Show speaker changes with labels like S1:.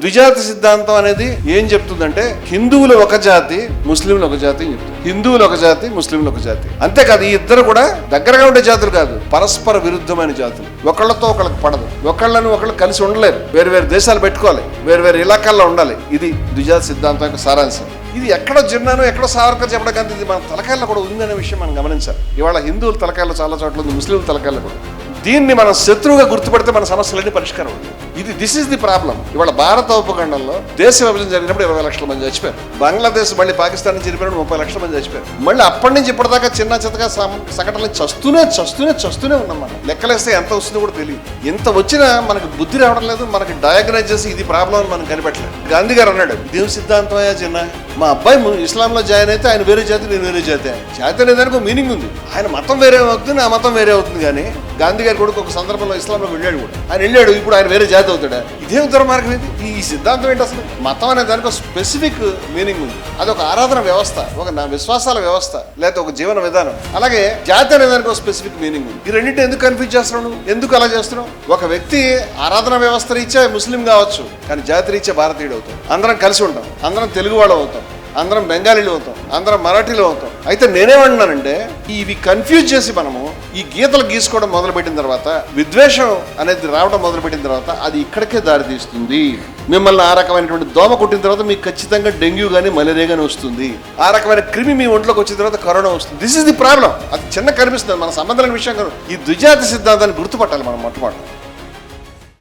S1: ద్విజాతి సిద్ధాంతం అనేది ఏం చెప్తుందంటే హిందువులు ఒక జాతి ముస్లింలు ఒక జాతి అని చెప్తుంది. హిందువులు ఒక జాతి ముస్లింలు ఒక జాతి. అంతేకాదు ఈ ఇద్దరు కూడా దగ్గరగా ఉండే జాతులు కాదు పరస్పర విరుద్ధమైన జాతులు. ఒకళ్ళతో ఒకళ్ళకి పడదు. ఒకళ్ళని ఒకళ్ళు కలిసి ఉండలేరు. వేరు వేరు దేశాలు పెట్టుకోవాలి. వేరు వేరు ఇలాకాల్లో ఉండాలి. ఇది ద్విజాతి సిద్ధాంతం యొక్క సారాంశం. ఇది ఎక్కడో జిన్నాను ఎక్కడో సావర్కర్ చెప్పడం కానీ ఇది మన తలకాయల్లో కూడా ఉందనే విషయం మనం గమనించాలి. ఇవాళ హిందువుల తలకాయల్లో చాలా చోట్ల ఉంది ముస్లింల తలకాయల్లో కూడా. దీన్ని మనం శత్రువుగా గుర్తుపడితే మన సమస్యలన్నీ పరిష్కారం ఉంది ఇది దిస్ ఇస్ ది ప్రాబ్లం ఇవాళ భారత ఉపఖండంలో దేశ విభజన జరిగినప్పుడు ఇరవై లక్షల మంది చచ్చిపోయారు. బంగ్లాదేశ్ మళ్ళీ పాకిస్తాన్ నుంచి చనిపోయినప్పుడు ముప్పై లక్షల మంది చచ్చిపోయారు. మళ్ళీ అప్పటి నుంచి ఇప్పటిదాకా చిన్న చిత్తగా సంఘటనలు చస్తూనే చస్తూనే చస్తూనే ఉన్నాం మనం. లెక్కలేస్తే ఎంత వస్తుందో కూడా తెలియదు. ఎంత వచ్చినా మనకు బుద్ధి రావడం లేదు మనకి డయాగ్నైజ్ చేసి ఇది ప్రాబ్లం అని మనం కనిపెట్టలేదు. గాంధీ గారు అన్నాడు సిద్ధాంతం సిద్ధాంతమయ్యా చిన్న? మా అబ్బాయి ఇస్లాంలో జాయిన్ అయితే ఆయన వేరే జాతి నేను వేరే జాతి. జాతి అనేదానికి ఒక మీనింగ్ ఉంది. ఆయన మతం వేరే అవుతుంది నా మతం వేరే అవుతుంది కానీ గాంధీ గారు కొడుకు ఒక సందర్భంలో ఇస్లాంలో వెళ్ళాడు కూడా. ఆయన వెళ్ళాడు ఇప్పుడు ఆయన వేరే జాతి అవుతాడా ఇదేం దుర్మార్గం ఇది? ఈ సిద్ధాంతం ఏంటి అసలు? మతం అనే దానికి ఒక స్పెసిఫిక్ మీనింగ్ ఉంది. అది ఒక ఆరాధన వ్యవస్థ ఒక నా విశ్వాసాల వ్యవస్థ లేకపోతే ఒక జీవన విధానం. అలాగే జాతి అనే దానికి ఒక స్పెసిఫిక్ మీనింగ్ ఉంది. ఈ రెండింటి ఎందుకు కన్ఫ్యూజ్ చేస్తున్నావు ఎందుకు అలా చేస్తున్నావు? ఒక వ్యక్తి ఆరాధన వ్యవస్థ రీత్యా ముస్లిం కావచ్చు కానీ జాతి రీత్యా భారతీయుడు అవుతాం అందరం కలిసి ఉంటాం. అందరం తెలుగు వాళ్ళు అవుతాం. అందరం బెంగాలీలు అవుతాం. అందరం మరాఠీలు అవుతాం. అయితే నేనేమంటున్నానంటే ఇవి కన్ఫ్యూజ్ చేసి మనము ఈ గీతలు గీసుకోవడం మొదలుపెట్టిన తర్వాత విద్వేషం అనేది రావడం మొదలుపెట్టిన తర్వాత అది ఇక్కడికే దారితీస్తుంది. మిమ్మల్ని ఆ రకమైనటువంటి దోమ కొట్టిన తర్వాత మీకు ఖచ్చితంగా డెంగ్యూ కానీ మలేరియా కానీ వస్తుంది. ఆ రకమైన క్రిమి మీ ఒంట్లోకి వచ్చిన తర్వాత కరోనా వస్తుంది. దిస్ ఇస్ ది ప్రాబ్లం అది చిన్న కనిపిస్తుంది. మన సంబంధాల విషయం కాదు. ఈ ద్విజాతి సిద్ధాంతాన్ని గుర్తుపట్టాలి మనం మొట్టమొదటి